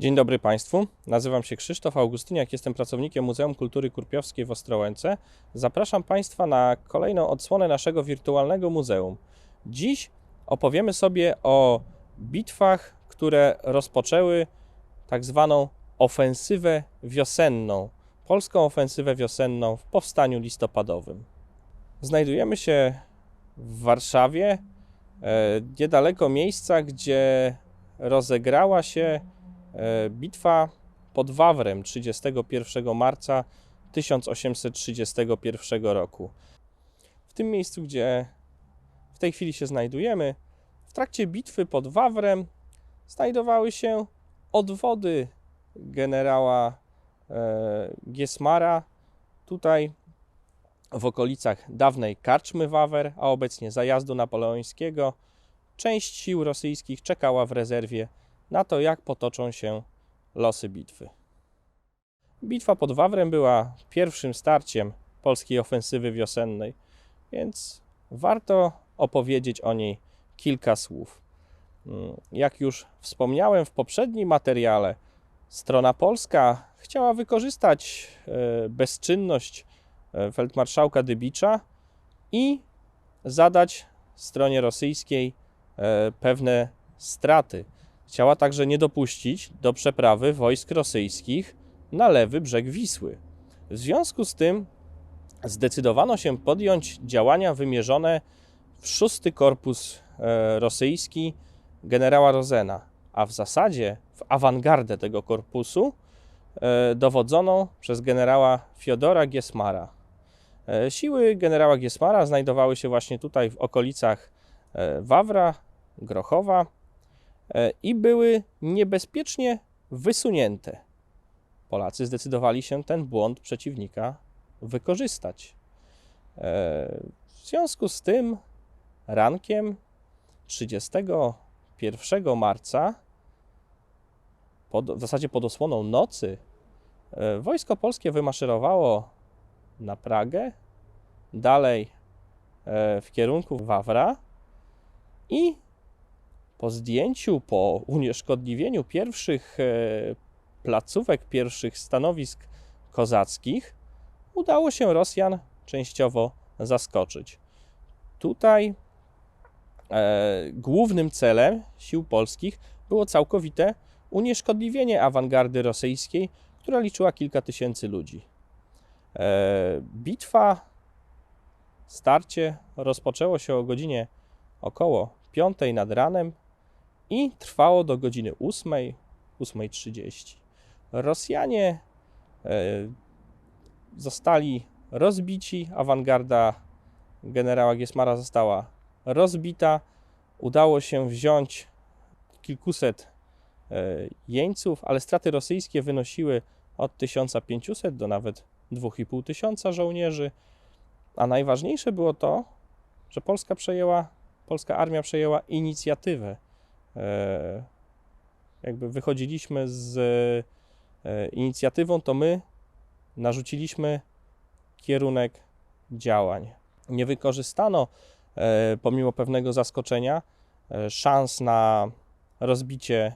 Dzień dobry Państwu. Nazywam się Krzysztof Augustyniak, jestem pracownikiem Muzeum Kultury Kurpiowskiej w Ostrołęce. Zapraszam Państwa na kolejną odsłonę naszego wirtualnego muzeum. Dziś opowiemy sobie o bitwach, które rozpoczęły tak zwaną ofensywę wiosenną, polską ofensywę wiosenną w powstaniu listopadowym. Znajdujemy się w Warszawie, e, niedaleko miejsca, gdzie rozegrała się bitwa pod Wawrem 31 marca 1831 roku. W tym miejscu, gdzie w tej chwili się znajdujemy, w trakcie bitwy pod Wawrem znajdowały się odwody generała e, Giesmara. Tutaj w okolicach dawnej Karczmy Wawer, a obecnie zajazdu napoleońskiego, część sił rosyjskich czekała w rezerwie na to, jak potoczą się losy bitwy. Bitwa pod Wawrem była pierwszym starciem polskiej ofensywy wiosennej, więc warto opowiedzieć o niej kilka słów. Mm, Jak już wspomniałem w poprzednim materiale, strona polska chciała wykorzystać e, bezczynność e, feldmarszałka Dybicza i zadać stronie rosyjskiej e, pewne straty. Chciała także nie dopuścić do przeprawy wojsk rosyjskich na lewy brzeg Wisły. W związku z tym zdecydowano się podjąć działania wymierzone w szósty korpus e, rosyjski generała Rozena, a w zasadzie w awangardę tego korpusu e, dowodzoną przez generała Fiodora Giesmara. E, Siły generała Giesmara znajdowały się właśnie tutaj w okolicach Wawra, Grochowa i były niebezpiecznie wysunięte. Polacy zdecydowali się ten błąd przeciwnika wykorzystać. E, W związku z tym rankiem 31 marca, pod, w zasadzie pod osłoną nocy, e, wojsko polskie wymaszerowało na Pragę, dalej e, w kierunku Wawra i po zdjęciu, po unieszkodliwieniu pierwszych e, placówek, pierwszych stanowisk kozackich, udało się Rosjan częściowo zaskoczyć. Tutaj e, głównym celem sił polskich było całkowite unieszkodliwienie awangardy rosyjskiej, która liczyła kilka tysięcy ludzi. E, bitwa, starcie rozpoczęło się o godzinie około 5 nad ranem i trwało do godziny 8, 8.30. Rosjanie e, zostali rozbici, awangarda generała Giesmara została rozbita. Udało się wziąć kilkuset e, jeńców, ale straty rosyjskie wynosiły od 1500 do nawet 2500 żołnierzy. A najważniejsze było to, że Polska przejęła, polska armia przejęła inicjatywę. E, Jakby wychodziliśmy z e, inicjatywą, to my narzuciliśmy kierunek działań. Nie wykorzystano, e, pomimo pewnego zaskoczenia, szans na rozbicie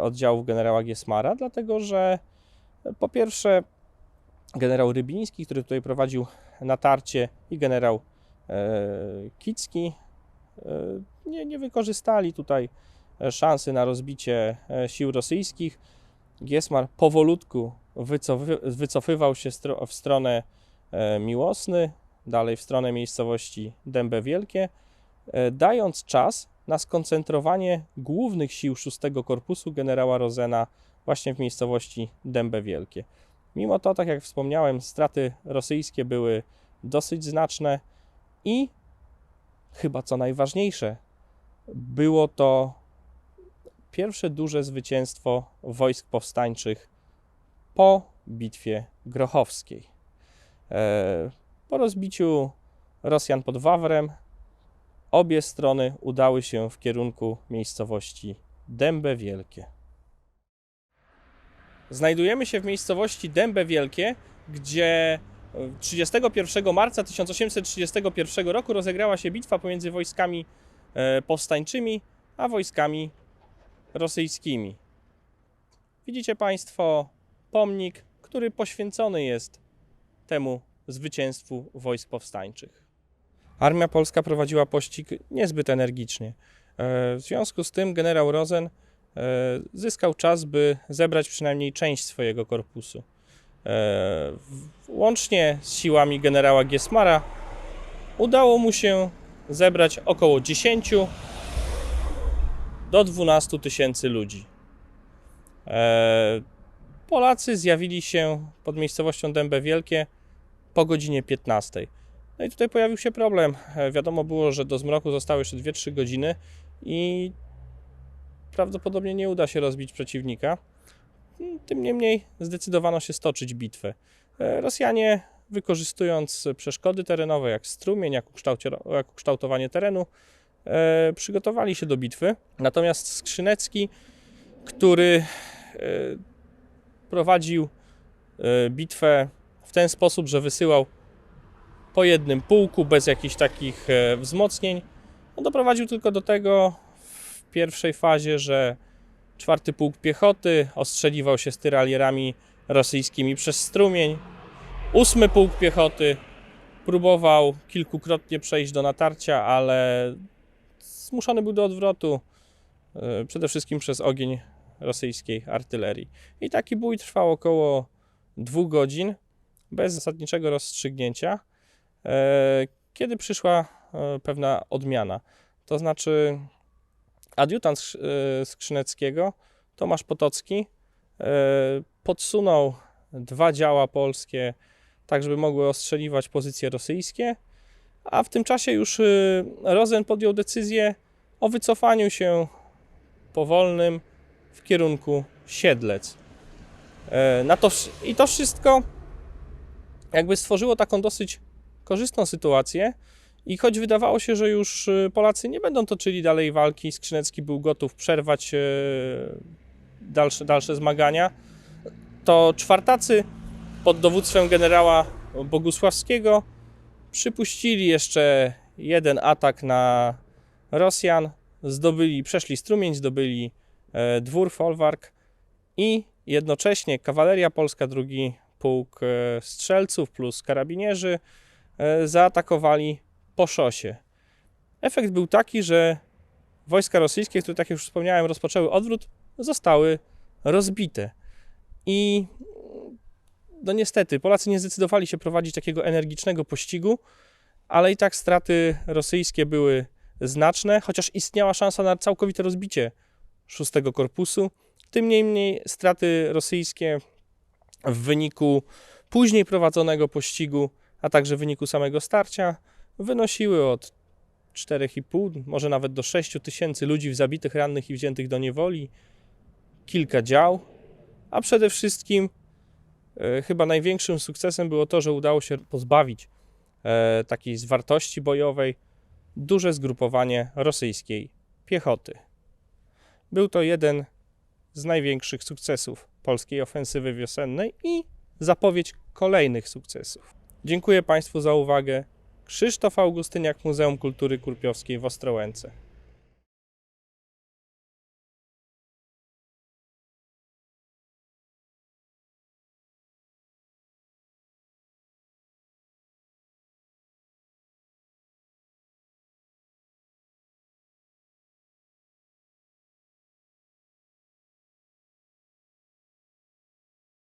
oddziałów generała Giesmara, dlatego że po pierwsze generał Rybiński, który tutaj prowadził natarcie i generał Kicki nie, nie wykorzystali tutaj szansy na rozbicie e, sił rosyjskich. Giesmar powolutku wycofy, wycofywał się stro, w stronę e, Miłosny, dalej w stronę miejscowości Dębe Wielkie, e, dając czas na skoncentrowanie głównych sił 6 Korpusu generała Rozena właśnie w miejscowości Dębe Wielkie. Mimo to, tak jak wspomniałem, straty rosyjskie były dosyć znaczne i chyba co najważniejsze, było to pierwsze duże zwycięstwo wojsk powstańczych po bitwie grochowskiej. E, Po rozbiciu Rosjan pod Wawrem obie strony udały się w kierunku miejscowości Dębe Wielkie. Znajdujemy się w miejscowości Dębe Wielkie, gdzie 31 marca 1831 roku rozegrała się bitwa pomiędzy wojskami e, powstańczymi a wojskami rosyjskimi. Widzicie Państwo pomnik, który poświęcony jest temu zwycięstwu wojsk powstańczych. Armia polska prowadziła pościg niezbyt energicznie. E, W związku z tym generał Rosen e, zyskał czas, by zebrać przynajmniej część swojego korpusu. E, Łącznie z siłami generała Giesmara udało mu się zebrać około 10 do 12 tysięcy ludzi. E, Polacy zjawili się pod miejscowością Dębe Wielkie po godzinie 15. No i tutaj pojawił się problem. E, Wiadomo było, że do zmroku zostały jeszcze 2-3 godziny i prawdopodobnie nie uda się rozbić przeciwnika. Mm, Tym niemniej zdecydowano się stoczyć bitwę. E, Rosjanie, wykorzystując przeszkody terenowe, jak strumień, jak, ukształtowanie terenu, przygotowali się do bitwy. Natomiast Skrzynecki, który e, prowadził e, bitwę w ten sposób, że wysyłał po jednym pułku bez jakichś takich e, wzmocnień, no doprowadził tylko do tego w pierwszej fazie, że czwarty pułk piechoty ostrzeliwał się z tyralierami rosyjskimi przez strumień. Ósmy pułk piechoty próbował kilkukrotnie przejść do natarcia, ale zmuszony był do odwrotu, e, przede wszystkim przez ogień rosyjskiej artylerii. I taki bój trwał około dwóch godzin, bez zasadniczego rozstrzygnięcia, e, kiedy przyszła e, pewna odmiana. To znaczy, adiutant Skrzy- Skrzyneckiego, Tomasz Potocki, podsunął dwa działa polskie, tak żeby mogły ostrzeliwać pozycje rosyjskie, a w tym czasie już e, Rozen podjął decyzję o wycofaniu się powolnym w kierunku Siedlec. E, Na to, I to wszystko jakby stworzyło taką dosyć korzystną sytuację. I choć wydawało się, że już e, Polacy nie będą toczyli dalej walki, Skrzynecki był gotów przerwać e, dalsze, dalsze zmagania, to czwartacy pod dowództwem generała Bogusławskiego przypuścili jeszcze jeden atak na Rosjan, zdobyli, przeszli strumień, zdobyli e, dwór, folwark i jednocześnie kawaleria polska, drugi pułk e, strzelców plus karabinierzy e, zaatakowali po szosie. Efekt był taki, że wojska rosyjskie, które, tak jak już wspomniałem, rozpoczęły odwrót, zostały rozbite. I no niestety, Polacy nie zdecydowali się prowadzić takiego energicznego pościgu, ale i tak straty rosyjskie były znaczne, chociaż istniała szansa na całkowite rozbicie szóstego korpusu. Tym niemniej straty rosyjskie w wyniku później prowadzonego pościgu, a także w wyniku samego starcia, wynosiły od 4,5, może nawet do 6 tysięcy ludzi w zabitych, rannych i wziętych do niewoli, kilka dział, a przede wszystkim chyba największym sukcesem było to, że udało się pozbawić e, takiej zwartości bojowej duże zgrupowanie rosyjskiej piechoty. Był to jeden z największych sukcesów polskiej ofensywy wiosennej i zapowiedź kolejnych sukcesów. Dziękuję Państwu za uwagę. Krzysztof Augustyniak, Muzeum Kultury Kurpiowskiej w Ostrołęce.